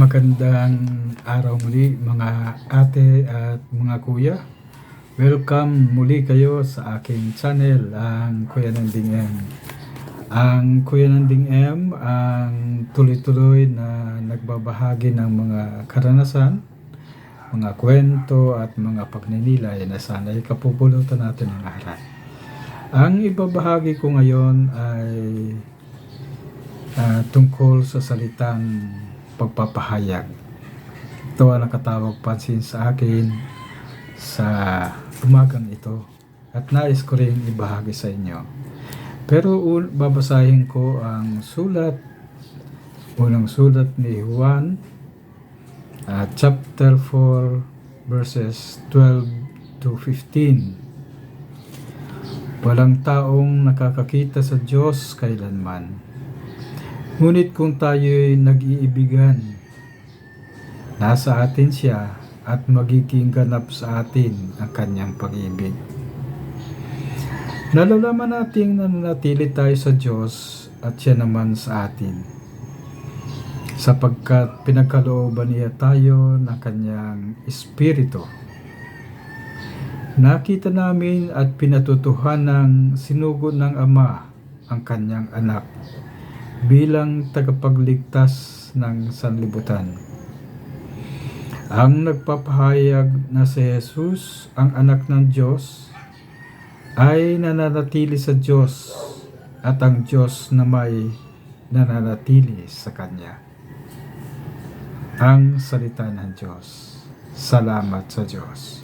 Magandang araw muli mga ate at mga kuya. Welcome muli kayo sa aking channel, ang Kuya Nanding M. Ang Kuya Nanding M ang tuloy-tuloy na nagbabahagi ng mga karanasan, mga kwento at mga pagninilay na sana'y kapupulutan natin ng aral. Ang ibabahagi ko ngayon ay ah, tungkol sa salitang pagpapahayag. Ito ang nakatawag pansin sa akin sa umagang ito at nais ko rin ibahagi sa inyo. Pero babasahin ko ang sulat, unang sulat ni Juan, ah, chapter 4, verses 12 to 15. Walang taong nakakakita sa Diyos kailanman. Ngunit kung tayo'y nag-iibigan, nasa atin siya at magiging ganap sa atin ang kanyang pag-ibig. Nalalaman nating nananatili tayo sa Diyos at siya naman sa atin. Sapagkat pinagkalooban niya tayo ng kanyang Espiritu. Nakita namin at pinatutuhan ng sinugo ng Ama ang kanyang anak bilang tagapagligtas ng sanlibutan. Ang nagpapahayag na si Jesus, ang anak ng Diyos, ay nananatili sa Diyos at ang Diyos na may nananatili sa Kanya. Ang salita ng Diyos. Salamat sa Diyos.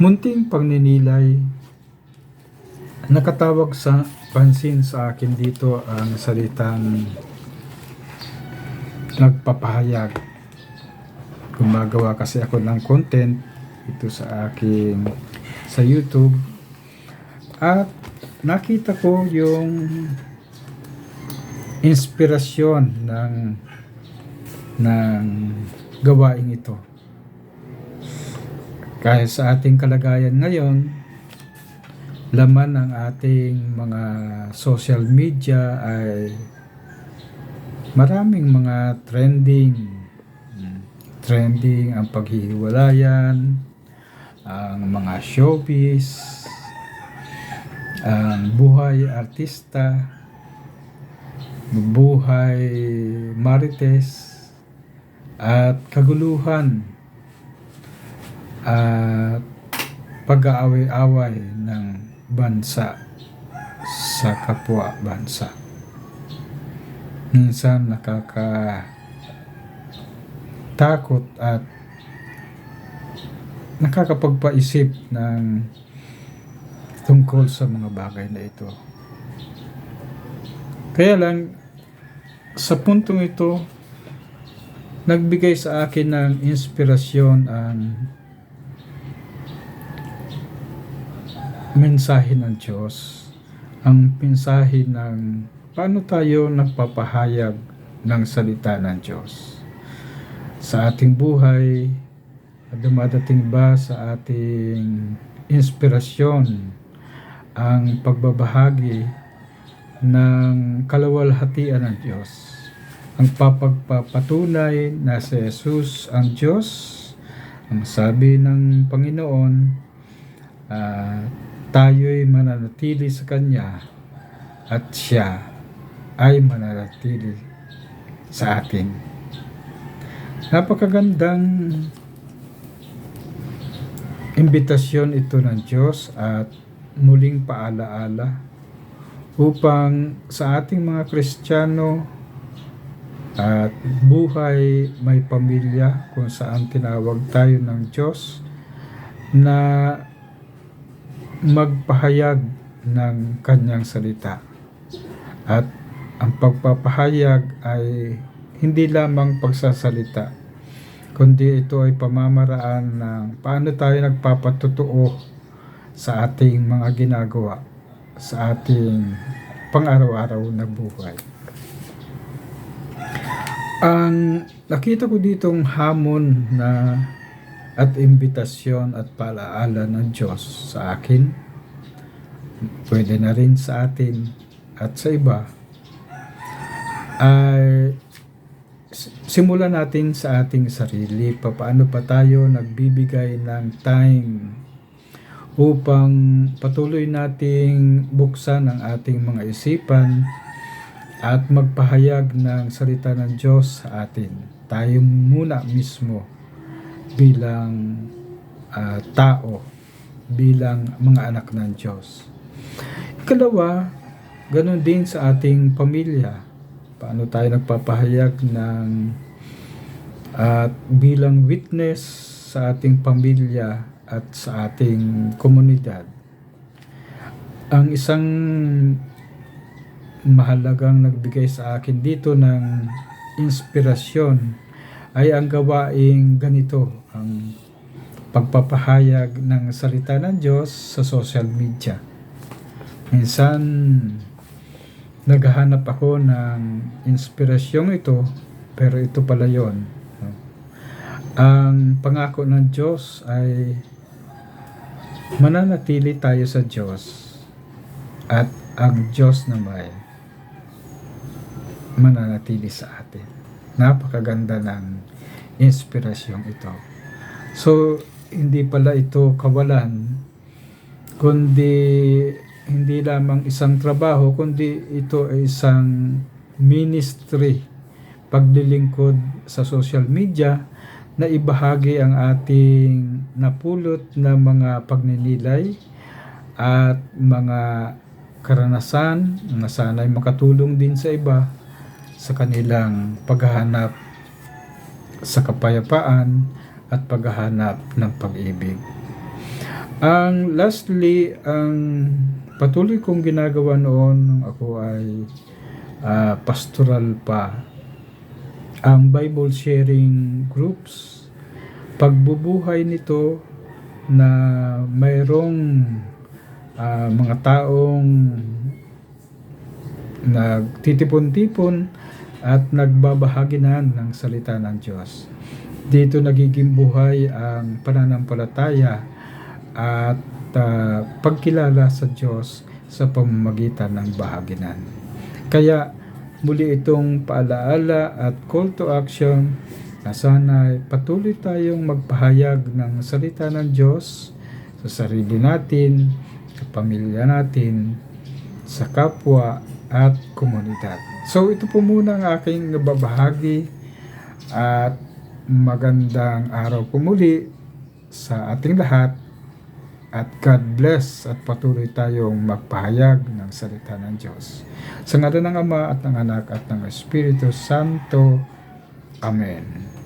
Munting pagninilay nakatawag sa pansin sa akin dito ang salitang nagpapahayag. Gumagawa kasi ako ng content ito sa aking sa YouTube at nakita ko yung inspirasyon ng ng gawain ito. Kahit sa ating kalagayan ngayon, laman ng ating mga social media ay maraming mga trending. Trending ang paghihiwalayan, ang mga showbiz, ang buhay artista, buhay marites, at kaguluhan at pag-aaway-away ng bansa sa kapwa bansa. Minsan nakaka takot at nakakapagpaisip ng tungkol sa mga bagay na ito. Kaya lang, sa puntong ito, nagbigay sa akin ng inspirasyon ang mensahe ng Diyos, ang mensahe ng paano tayo nagpapahayag ng salita ng Diyos. Sa ating buhay, dumadating ba sa ating inspirasyon ang pagbabahagi ng kalawalhatian ng Diyos. Ang papagpapatunay na si Jesus ang Diyos, ang sabi ng Panginoon, ah, tayo'y mananatili sa Kanya at Siya ay mananatili sa atin. Napakagandang imbitasyon ito ng Diyos at muling paalaala upang sa ating mga Kristiyano at buhay may pamilya kung saan tinawag tayo ng Diyos na magpahayag ng kanyang salita. At ang pagpapahayag ay hindi lamang pagsasalita, kundi ito ay pamamaraan ng paano tayo nagpapatutuo sa ating mga ginagawa, sa ating pang-araw-araw na buhay. Ang nakita ko ditong hamon na at imbitasyon at paalaala ng Diyos sa akin, pwede na rin sa atin at sa iba, ay simulan natin sa ating sarili. Paano pa tayo nagbibigay ng time upang patuloy nating buksan ang ating mga isipan at magpahayag ng salita ng Diyos sa atin. Tayo muna mismo bilang ah, tao, bilang mga anak ng Diyos. Ikalawa, ganun din sa ating pamilya. Paano tayo nagpapahayag ng at bilang witness sa ating pamilya at sa ating komunidad. Ang isang mahalagang nagbigay sa akin dito ng inspirasyon ay ang gawaing ganito, ang pagpapahayag ng salita ng Diyos sa social media. Minsan, naghahanap ako ng inspirasyong ito, pero ito pala yon. Ang pangako ng Diyos ay mananatili tayo sa Diyos at ang Diyos naman mananatili sa atin. Napakaganda ng inspirasyong ito. So, hindi pala ito kawalan, kundi hindi lamang isang trabaho, kundi ito ay isang ministry, paglilingkod sa social media na ibahagi ang ating napulot na mga pagninilay at mga karanasan na sana'y makatulong din sa iba sa kanilang paghahanap sa kapayapaan at paghahanap ng pag-ibig. Ang lastly, ang patuloy kong ginagawa noon nung ako ay ah, pastoral pa, ang Bible sharing groups, pagbubuhay nito na mayroong ah, mga taong nagtitipon-tipon at nagbabahagi na ng salita ng Diyos. Dito nagiging buhay ang pananampalataya at ah, pagkilala sa Diyos sa pamamagitan ng bahaginan. Kaya muli itong paalaala at call to action na sana patuloy tayong magpahayag ng salita ng Diyos sa sarili natin, sa pamilya natin, sa kapwa at komunidad. So ito po muna ang aking nababahagi at magandang araw po muli sa ating lahat at God bless at patuloy tayong magpahayag ng salita ng Diyos. Sa ngalan ng Ama at ng Anak at ng Espiritu Santo. Amen.